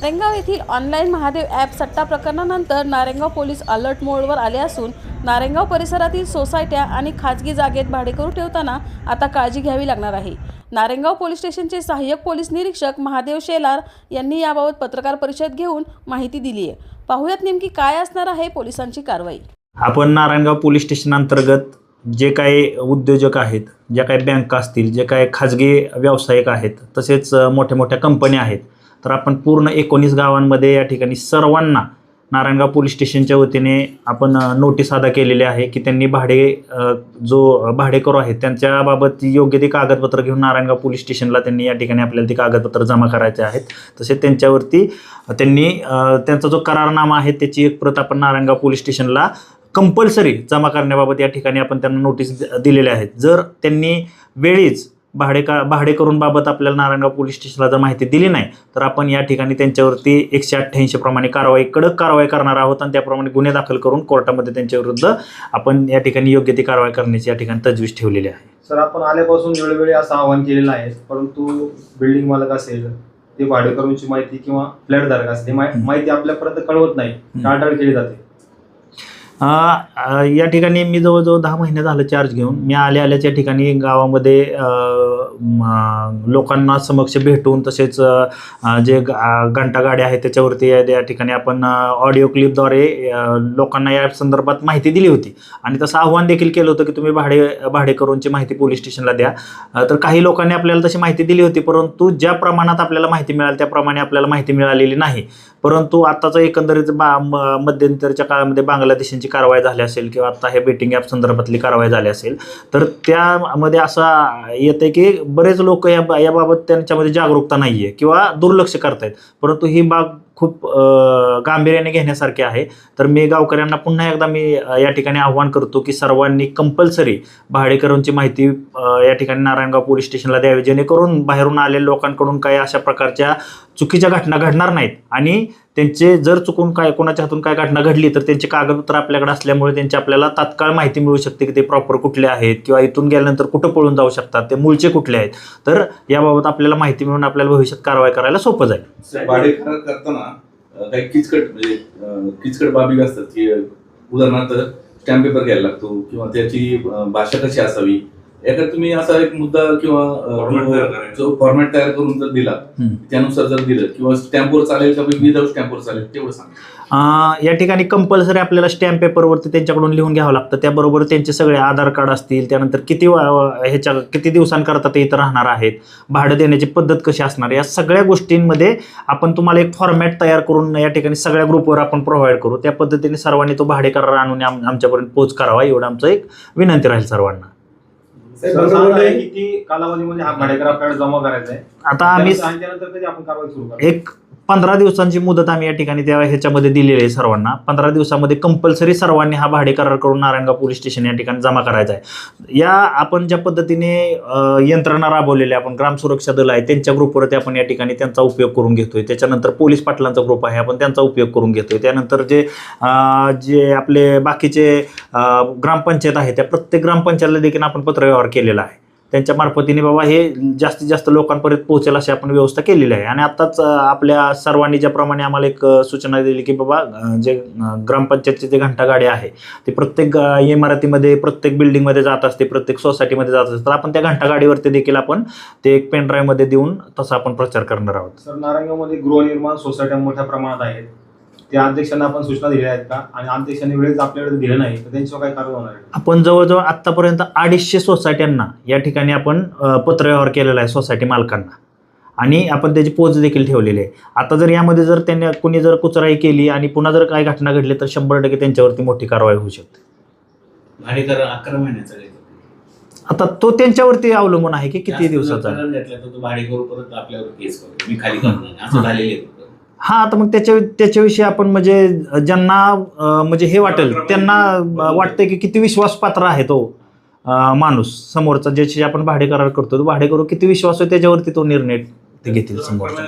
नारेंगाव येथील online Mahadev app सट्टा प्रकरणानंतर नारेंगाव पोलीस अलर्ट मोडवर आले असून नारेंगाव परिसरातील सोसायट्या आणि खाजगी जागेत भाडेकरू ठेवताना आता काळजी घ्यावी लागणार आहे. नारेंगाव पोलीस स्टेशनचे सहाय्यक पोलीस निरीक्षक महादेव शेलार यांनी याबाबत पत्रकार परिषद घेऊन माहिती दिली आहे. पाहुयात नेमकी काय असणार आहे पोलिसांची कारवाई. आपण नारायणगाव पोलीस स्टेशन अंतर्गत जे काही उद्योजक आहेत ज्या काही बँका असतील जे काही खाजगी व्यावसायिक आहेत तसेच मोठ्या मोठ्या कंपन्या आहेत तर आपण पूर्ण एकोणीस गावांमध्ये या ठिकाणी सर्वांना नारायणगाव पोलीस स्टेशनच्या वतीने आपण नोटीस अदा केलेली आहे की त्यांनी भाडे जो भाडेकरू आहेत त्यांच्याबाबत योग्य ती कागदपत्र घेऊन नारायणगाव पोलीस स्टेशनला त्यांनी या ठिकाणी आपल्याला ती कागदपत्र जमा करायचे आहेत. तसेच त्यांच्यावरती त्यांनी त्यांचा जो करारनामा आहे त्याची एक प्रत आपण नारायणगाव पोलीस स्टेशनला कंपल्सरी जमा करण्याबाबत या ठिकाणी आपण त्यांना नोटीस द- दिलेल्या आहेत जर त्यांनी वेळीच भाडे का भाडे करून बाबत आपल्याला नारायणगाव पोलीस स्टेशनला जर माहिती दिली नाही तर आपण या ठिकाणी त्यांच्यावरती एकशे अठ्ठ्याऐंशी प्रमाणे कारवाई कडक कारवाई करणार आहोत आणि त्याप्रमाणे गुन्हे दाखल करून कोर्टामध्ये त्यांच्या विरुद्ध आपण या ठिकाणी योग्य ती कारवाई करण्याची या ठिकाणी तजवीज ठेवलेली आहे. सर आपण आल्यापासून वेळोवेळी असं आवाहन केलेलं आहे परंतु बिल्डिंग मालक असेल ते भाडेकरूंची माहिती किंवा फ्लॅट धारक असेल ते माहि- माहिती आपल्यापर्यंत कळवत नाही टाळटाळ केली जाते. या ठिकाणी मी जवळजवळ दहा महिने झालं चार्ज घेऊन. मी आल्या आल्याच्या ठिकाणी गावामध्ये लोकांना समक्ष भेटून तसेच जे ग- घंटा गाड्या आहेत त्याच्यावरती या ठिकाणी आपण ऑडिओ क्लिपद्वारे लोकांना या संदर्भात माहिती दिली होती. आणि तसं आव्हान देखील केलं होतं की तुम्ही भाडे भाडेकरूंची माहिती पोलीस स्टेशनला द्या. तर काही लोकांनी आपल्याला तशी माहिती दिली होती परंतु ज्या प्रमाणात आपल्याला माहिती मिळाली त्याप्रमाणे आपल्याला माहिती मिळालेली नाही. परंतु आत्ताचं एकंदरीत बा म- मध्यंतरच्या काळामध्ये बांगलादेशांची कारवाई झाली असेल किंवा आता हे बेटिंग ॲप संदर्भातली कारवाई झाली असेल तर त्यामध्ये असं येतं की बरेच लोक या याबाबत त्यांच्यामध्ये जागरूकता नाही आहे किंवा दुर्लक्ष करतायत. परंतु ही बाब खूप गांभीर्याने घेण्यासारखे आहे. तर मी गावकऱ्यांना पुन्हा एकदा मी या ठिकाणी आव्हान करतो की सर्वांनी कंपल्सरी भाडेकरूंची माहिती या ठिकाणी नारायणगाव पोलीस स्टेशनला द्यावी जेणेकरून बाहेरून आलेल्या लोकांकडून काही अशा प्रकारच्या चुकीच्या घटना घडणार नाहीत. आणि त्यांचे जर चुकून काय कोणाच्या हातून काय घटना घडली तर त्यांचे कागदपत्र आपल्याकडे असल्यामुळे त्यांची आपल्याला तात्काळ माहिती मिळू शकते की ते प्रॉपर कुठले आहेत किंवा इथून गेल्यानंतर कुठं पळून जाऊ शकतात ते मूळचे कुठले आहेत. तर याबाबत आपल्याला माहिती मिळून आपल्याला भविष्यात कारवाई करायला सोपं जाईल. काही किचकट म्हणजे किचकट बाबी असतात की उदाहरणार्थ स्टॅम्प पेपर घ्यायला लागतो किंवा त्याची भाषा कशी असावी एखादा तुम्ही असा एक मुद्दा किंवा जो- फॉर्मॅट तयार करून जर दिला. त्यानुसार जर दिलं किंवा स्टॅम्पवर चालेल का विदाऊट स्टॅम्पवर चालेल तेवढं सांगा. अं, या ठिकाणी कंपल्सरी आपल्याला स्टॅम्प पेपरवरती त्यांच्याकडून लिहून घ्यावं लागतं. त्याबरोबर त्यांचे सगळे आधार कार्ड असतील त्यानंतर किती ह्याच्या किती दिवसांकरता ते इथं राहणार आहेत भाडं देण्याची पद्धत कशी असणार या सगळ्या गोष्टींमध्ये आपण तुम्हाला एक फॉर्मॅट तयार करून या ठिकाणी सगळ्या ग्रुपवर आपण प्रोव्हाइड करू. त्या पद्धतीने सर्वांनी तो भाडे करार आणून आम- आमच्यापर्यंत पोच करावा एवढं आमचं एक विनंती राहील सर्वांना. किती कालावधीमध्ये हा भाडेकर आपल्याला जमा करायचा आहे? आता आम्ही आणि त्यानंतर कधी आपण कारवाई सुरू करू एक पंधरा दिवसांची मुदत आम्ही या ठिकाणी त्या ह्याच्यामध्ये दिलेली आहे सर्वांना. पंधरा दिवसामध्ये कंपल्सरी सर्वांनी हा भाडे करार करून नारायणगाव पोलीस स्टेशन या ठिकाणी जमा करायचा आहे. या आपण ज्या पद्धतीने यंत्रणा राबवलेल्या आपण ग्राम सुरक्षा दल आहे त्यांच्या ग्रुपवरती आपण या ठिकाणी त्यांचा उपयोग करून घेतोय. त्याच्यानंतर पोलीस पाटलांचा ग्रुप आहे आपण त्यांचा उपयोग करून घेतोय. त्यानंतर जे जे आपले बाकीचे ग्रामपंचायत आहे त्या प्रत्येक ग्रामपंचायतला देखील आपण पत्रव्यवहार केलेला आहे. त्यांच्या मार्फतीने बाबा हे जास्तीत जास्त लोकांपर्यंत पोहोचेल अशी आपण व्यवस्था केलेली आहे. आणि आत्ताच आपल्या सर्वांनी ज्याप्रमाणे आम्हाला एक सूचना दिली की बाबा जे ग्रामपंचायतची ग्रामपंचायतचे जे घंटागाडी आहे ते प्रत्येक इमारतीमध्ये प्रत्येक बिल्डिंगमध्ये जात असते प्रत्येक सोसायटीमध्ये जात असते तर आपण त्या घंटागाडीवरती देखील आपण ते एक पेनड्राईव्हमध्ये देऊन तसा आपण प्रचार करणार आहोत. सर नारायणगावमध्ये गृहनिर्माण सोसायट्या मोठ्या प्रमाणात आहेत. त्या अध्यक्षांना आपण सूचना दिल्या आहेत का? आणि अध्यक्षांनी वेळेस आपल्याकडे दिलं नाही तर त्यांच्यावर काय कारवाई होणार आहे? आपण जवळजवळ आत्तापर्यंत अडीचशे सोसायट्यांना या ठिकाणी आपण पत्रव्यवहार केलेला आहे सोसायटी मालकांना. आणि आपण त्याची पोच देखील ठेवलेली आहे. आता जर यामध्ये जर त्यांनी कोणी जर कुचराई केली आणि पुन्हा जर काही घटना घडली तर शंभर टक्के त्यांच्यावरती मोठी कारवाई होऊ शकते. भाडे करार अकरा महिन्याचा आहे. आता तो त्यांच्यावरती अवलंबून आहे की किती जास्त दिवसाचा जर करार घेतला तर तो भाडे करू परत आपल्यावर केस करू मी खाली करणार नाही. असं. झालेलं आहे. हा आता मग त्याच्या त्याच्याविषयी आपण म्हणजे ज्यांना म्हणजे हे वाटेल त्यांना अं, वाटतं की किती विश्वासपात्र आहे तो माणूस समोरचा ज्याची आपण भाडे करार करतो तो भाडे करू किती विश्वास आहे त्याच्यावरती तो निर्णय घेतील समोरचा.